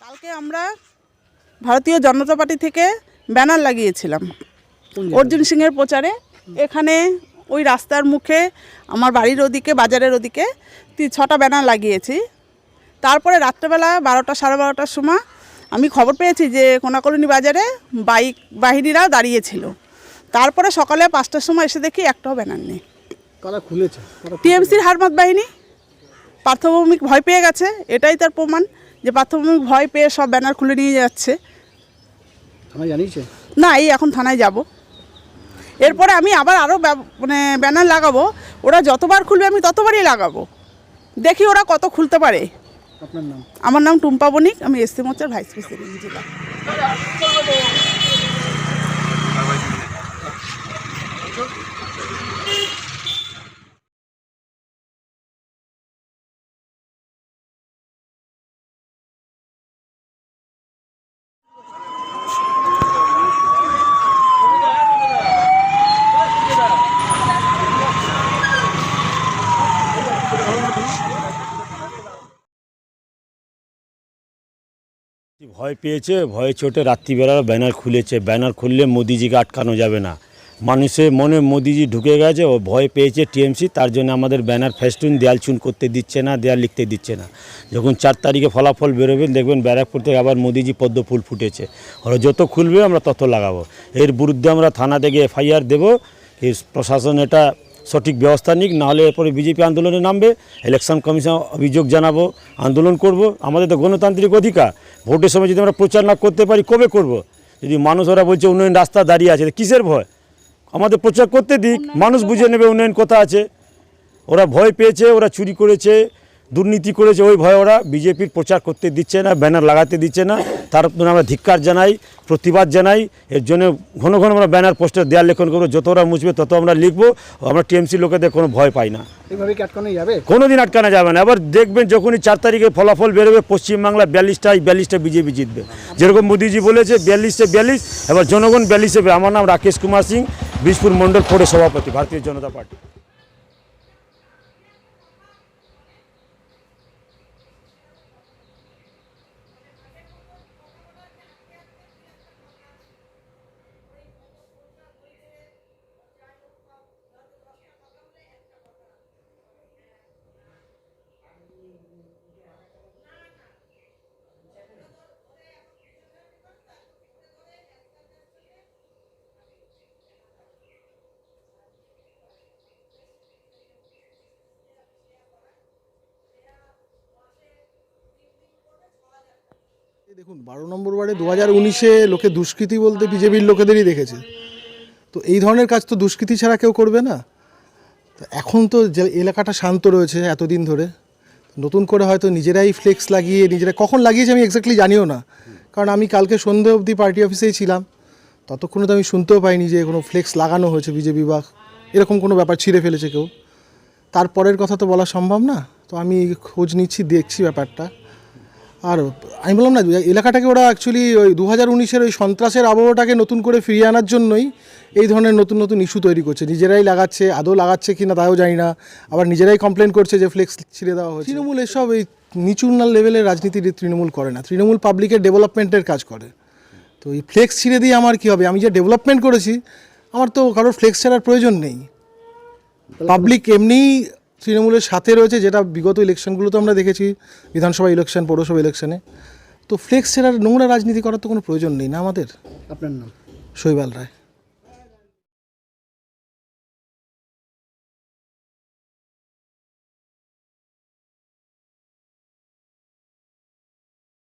কালকে আমরা ভারতীয় জনতা পার্টি থেকে ব্যানার লাগিয়েছিলাম। অর্জুন সিংয়ের প্রচারে। এখানে ওই রাস্তার মুখে আমার বাড়ির ওদিকে বাজারের ওদিকে তি- ছটা ব্যানার লাগিয়েছি। তারপরে রাত্রেবেলা বারোটা সাড়ে বারোটার সময় আমি খবর পেয়েছি যে কোনাকলনি বাজারে বাইক বাহিনীরা দাঁড়িয়েছিল। তারপরে সকালে পাঁচটার সময় এসে দেখি একটাও ব্যানার নেই। কারা খুলেছে? কারা টিএমসির হারমাত বাহিনী। পার্থভৌমিক ভয় পেয়ে গেছে এটাই তার প্রমাণ যে পার্থভৌমিক ভয় পেয়ে সব ব্যানার খুলে নিয়ে যাচ্ছে। থানায় জানিয়েছে? না এই এখন থানায় যাব। এরপরে আমি আবার আরও মানে ব্যানার লাগাবো। ওরা যতবার খুলবে আমি ততবারই লাগাবো। দেখি ওরা কত খুলতে পারে। আপনার নাম? আমার নাম টুম্পা বণিক আমি এসসি মোর্চার ভাইস প্রেসিডেন্ট। জেলা ভয় পেয়েছে, ভয়ে চোটে রাত্রিবেলা ব্যানার খুলেছে। ব্যানার খুললে মোদিজিকে আটকানো যাবে না। মানুষের মনে মোদিজি ঢুকে গেছে, ও ভয় পেয়েছে টিএমসি, তার জন্য আমাদের ব্যানার ফেস্টুন, দেয়াল চুন করতে দিচ্ছে না, দেয়াল লিখতে দিচ্ছে না। যখন চার তারিখে ফলাফল বেরোবেন দেখবেন ব্যারাকপুর থেকে আবার মোদিজি পদ্ম ফুল ফুটেছে। ওরা যত খুলবে, আমরা তত লাগাবো। এর বিরুদ্ধে আমরা থানা থেকে এফআইআর দেবো প্রশাসন এটা সঠিক ব্যবস্থা নিক, নাহলে এরপরে বিজেপি আন্দোলনে নামবে ইলেকশন কমিশন অভিযোগ জানাব, আন্দোলন করব। আমাদের তো গণতান্ত্রিক অধিকার। ভোটের সময় যদি আমরা প্রচার না করতে পারি, কবে করব। যদি মানুষ ওরা বলছে উন্নয়ন রাস্তা দাঁড়িয়ে আছে কিসের ভয়? আমাদের প্রচার করতে দিক, মানুষ বুঝে নেবে উন্নয়ন কথা আছে। ওরা ভয় পেয়েছে, ওরা চুরি করেছে দুর্নীতি করেছে ওই ভয়ে ওরা বিজেপির প্রচার করতে দিচ্ছে না ব্যানার লাগাতে দিচ্ছে না। তার জন্য আমরা ধিক্কার জানাই প্রতিবাদ জানাই। এর জন্য ঘন ঘন আমরা ব্যানার পোস্টার দেয়াল লেখন করব যত ওরা মুছবে তত আমরা লিখব। আমরা টিএমসি লোকেদের কোনো ভয় পাই না। এইভাবে আটকানো যাবে? কোনো দিন আটকানো যাবে না। এবার দেখবেন যখনই চার তারিখে ফলাফল বেরোবে পশ্চিমবাংলা বিয়াল্লিশটা বিয়াল্লিশটা বিজেপি জিতবে। যেরকম মোদিজি বলেছে বিয়াল্লিশে বিয়াল্লিশ এবার জনগণ বিয়াল্লিশে আমার নাম রাকেশ কুমার সিং বিশপুর মণ্ডল পৌর সভাপতি ভারতীয় জনতা পার্টি। দেখুন, বারো নম্বর ওয়ার্ডে দু হাজার উনিশে লোকে দুষ্কৃতি বলতে বিজেপির লোকেদেরই দেখেছে। তো এই ধরনের কাজ তো দুষ্কৃতি ছাড়া কেউ করবে না। এখন তো এলাকাটা শান্ত রয়েছে এতদিন ধরে। নতুন করে হয়তো নিজেরাই ফ্লেক্স লাগিয়ে নিজেরা, কখন লাগিয়েছে আমি এক্স্যাক্টলি জানিও না। কারণ আমি কালকে সন্ধে অবধি পার্টি অফিসেই ছিলাম। ততক্ষণে তো আমি শুনতেও পাইনি যে কোনো ফ্লেক্স লাগানো হয়েছে বিজেপি বা এরকম কোনো ব্যাপার ছিঁড়ে ফেলেছে কেউ। তারপরের কথা তো বলা সম্ভব না। তো আমি খোঁজ নিচ্ছি, দেখছি ব্যাপারটা। আর আমি বললাম না এলাকাটাকে ওরা অ্যাকচুয়ালি ওই দু হাজার উনিশের ওই সন্ত্রাসের আবহাওয়াটাকে নতুন করে ফিরিয়ে আনার জন্যই এই ধরনের নতুন নতুন ইস্যু তৈরি করছে। নিজেরাই লাগাচ্ছে আদৌ লাগাচ্ছে কি না তাও জানি না। আবার নিজেরাই কমপ্লেন করছে যে ফ্লেক্স ছিঁড়ে দেওয়া হয়েছে। তৃণমূল এসব এই নিচু লেভেলের রাজনীতি তৃণমূল করে না। তৃণমূল পাবলিকের ডেভেলপমেন্টের কাজ করে। তো এই ফ্লেক্স ছিঁড়ে দিয়ে আমার কি হবে? আমি যে ডেভেলপমেন্ট করেছি আমার তো কারোর ফ্লেক্স ছাড়ার প্রয়োজন নেই। পাবলিক এমনিই তৃণমূলের সাথে রয়েছে যেটা বিগত ইলেকশনগুলোতে আমরা দেখেছি বিধানসভা ইলেকশন পৌরসভা ইলেকশনে। তো ফ্লেক্স ছেড়ার নোংরা রাজনীতি করার তো কোনো প্রয়োজন নেই না আমাদের? আপনার নাম? শৈবাল রায়।